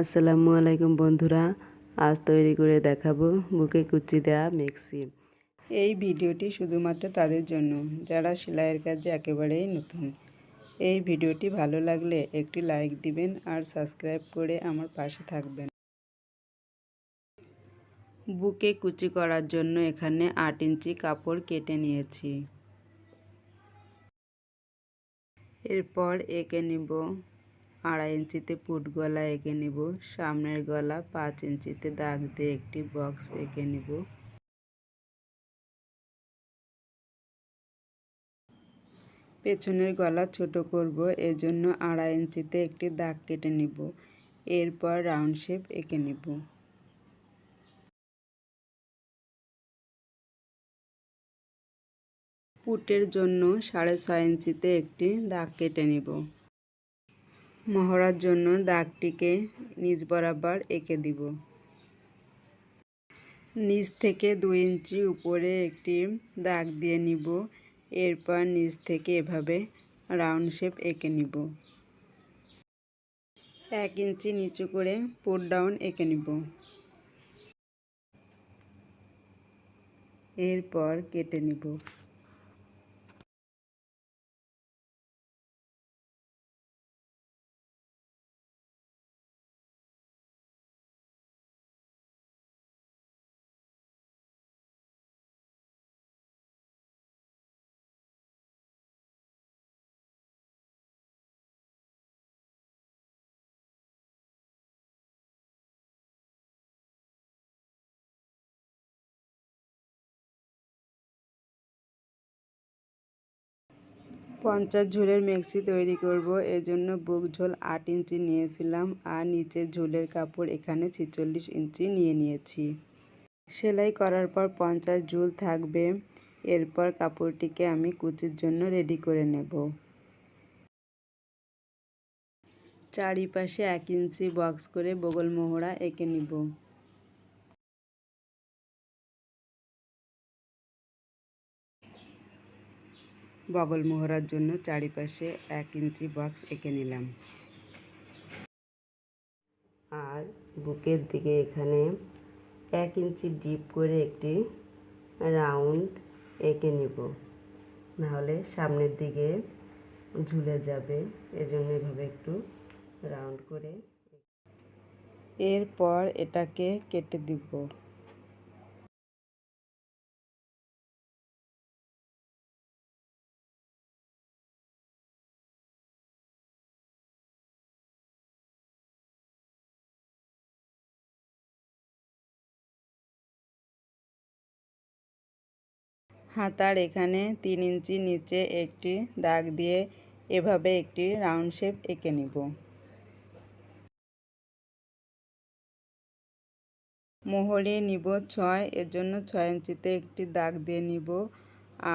আসসালামু আলাইকুম বন্ধুরা, আজ তৈরি করে দেখাবো বুকে কুচি দেওয়া মেক্সি। এই ভিডিওটি শুধুমাত্র তাদের জন্য, যারা সেলাইয়ের কাজে একেবারেই নতুন। এই ভিডিওটি ভালো লাগলে একটি লাইক দিবেন আর সাবস্ক্রাইব করে আমার পাশে থাকবেন। বুকে কুচি করার জন্য এখানে আট ইঞ্চি কাপড় কেটে নিয়েছি। এরপর এঁকে নিব আড়াই ইঞ্চিতে পুট গলা এঁকে নিব, সামনের গলা পাঁচ ইঞ্চিতে দাগ দিয়ে একটি বক্স এঁকে নিব। পেছনের গলা ছোট করব, এজন্য আড়াই ইঞ্চিতে একটি দাগ কেটে নিব। এরপর রাউন্ড শেপ এঁকে নিব। পুটের জন্য সাড়ে ছয় ইঞ্চিতে একটি দাগ কেটে নিব। মহড়ার জন্য দাগটিকে নিচ বরাবর এঁকে দিব। নিচ থেকে দুই ইঞ্চি উপরে একটি দাগ দিয়ে নিব। এরপর নিচ থেকে এভাবে রাউন্ড শেপ এঁকে নিব। এক ইঞ্চি নিচু করে পুট ডাউন এঁকে নিব। এরপর কেটে নিব। পঞ্চাশ ঝোলের মেক্সি তৈরি করব। এজন্য বুক ঝোল আট ইঞ্চি নিয়েছিলাম আর নিচের ঝোলের কাপড় এখানে ছেচল্লিশ ইঞ্চি নিয়ে নিয়েছি। সেলাই করার পর পঞ্চাশ ঝুল থাকবে। এরপর কাপড়টিকে আমি কুচির জন্য রেডি করে নেব। চারিপাশে এক ইঞ্চি বক্স করে বগল মোহরা এঁকে নিব। বগল মোহরার জন্য চারিপাশে এক ইঞ্চি বক্স এঁকে নিলাম। আর বুকের দিকে এখানে এক ইঞ্চি ডিপ করে একটি রাউন্ড এঁকে নিব। নাহলে সামনের দিকে ঝুলে যাবে। এজন্য এভাবে একটু রাউন্ড করে এরপর এটাকে কেটে দিব। হাতার এখানে তিন ইঞ্চি নিচে একটি দাগ দিয়ে এভাবে একটি রাউন্ড শেপ এঁকে নিব। মোহরে নিব ছয়, এর জন্য ছয় ইঞ্চিতে একটি দাগ দিয়ে নিব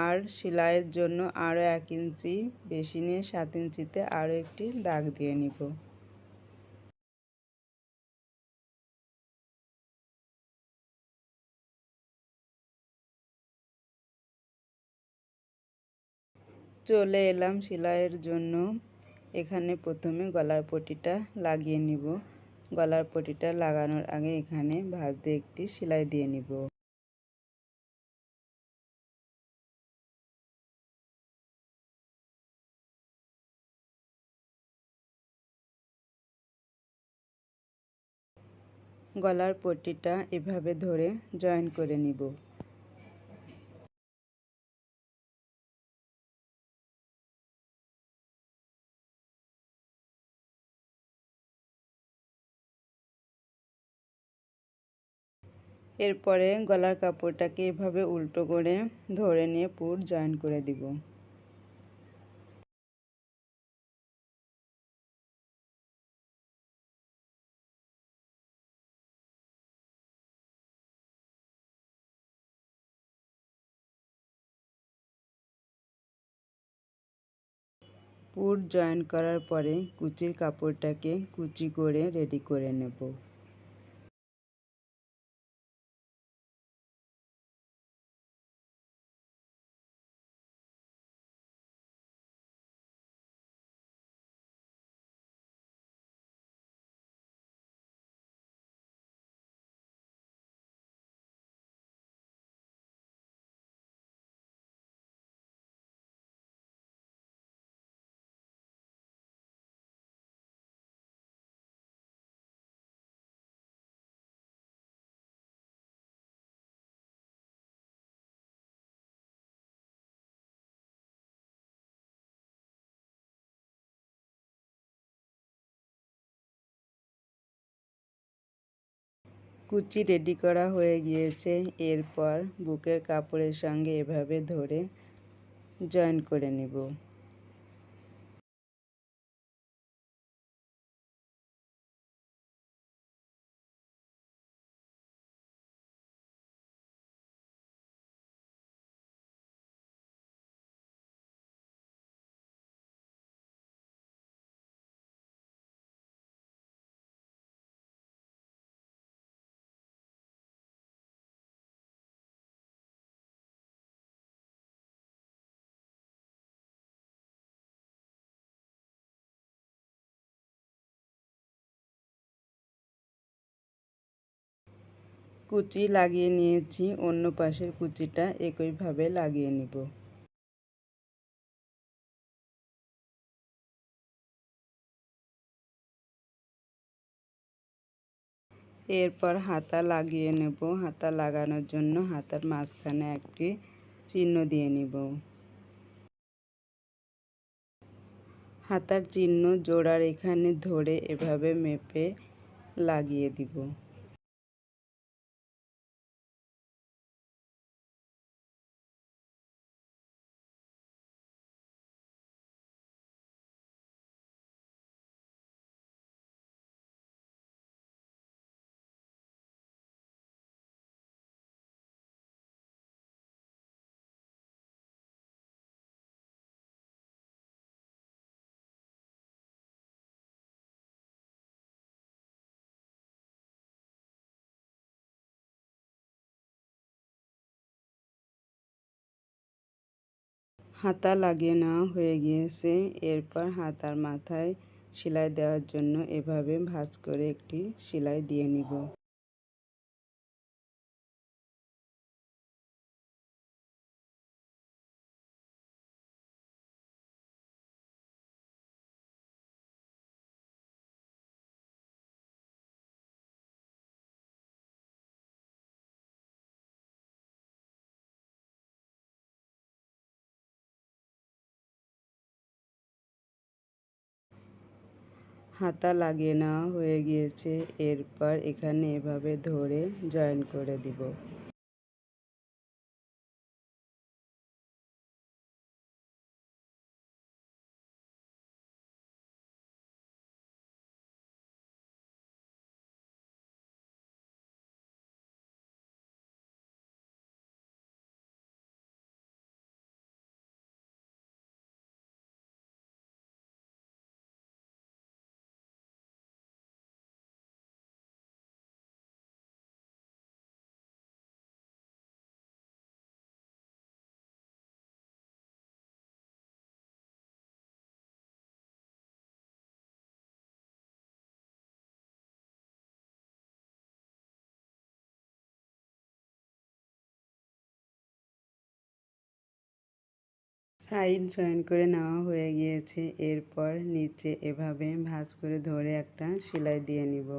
আর সেলাইয়ের জন্য আরও এক ইঞ্চি, বেশি নিয়ে সাত ইঞ্চিতে আরও একটি দাগ দিয়ে নিব। চলে এলাম সেলাইয়ের জন্য। এখানে প্রথমে গলার পটিটা লাগিয়ে নিব। গলার পটিটা লাগানোর আগে এখানে ভাঁজ দিয়ে একটি সেলাই দিয়ে নিব। গলার পটিটা এভাবে ধরে জয়েন করে নিব। এরপরে গলার কাপড়টাকে এভাবে উল্টো করে ধরে নিয়ে পুর জয়েন করে দিব। পুর জয়েন করার পরে কুচির কাপড়টাকে কুচি করে রেডি করে নেব। কুচি রেডি করা হয়ে গিয়েছে। এরপর বুকের কাপড়ের সঙ্গে এভাবে ধরে জয়েন করে নেব। কুচি লাগিয়ে নিয়েছি, অন্য পাশের কুচিটা একইভাবে লাগিয়ে নিব। এরপর হাতা লাগিয়ে নেব। হাতা লাগানোর জন্য হাতার মাঝখানে একটি চিহ্ন দিয়ে নিব। হাতার চিহ্ন জোড়ার এখানে ধরে এভাবে মেপে লাগিয়ে দিব। হাতা লাগিয়ে নেওয়া হয়ে গিয়েছে। এরপর হাতার মাথায় সেলাই দেওয়ার জন্য এভাবে ভাঁজ করে একটি সেলাই দিয়ে নিব। হাতা লাগিয়ে নেওয়া হয়ে গিয়েছে। এরপর এখানে এভাবে ধরে জয়েন করে দিব। সাইড জয়েন করে নেওয়া হয়ে গিয়েছে। এরপর নিচে এভাবে ভাঁজ করে ধরে একটা সেলাই দিয়ে নিব।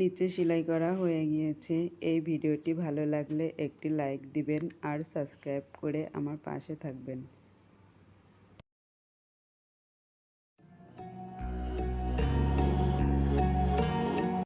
নিচে সেলাই করা হয়ে গিয়েছে। এই ভিডিওটি ভালো লাগলে একটি লাইক দিবেন আর সাবস্ক্রাইব করে আমার পাশে থাকবেন।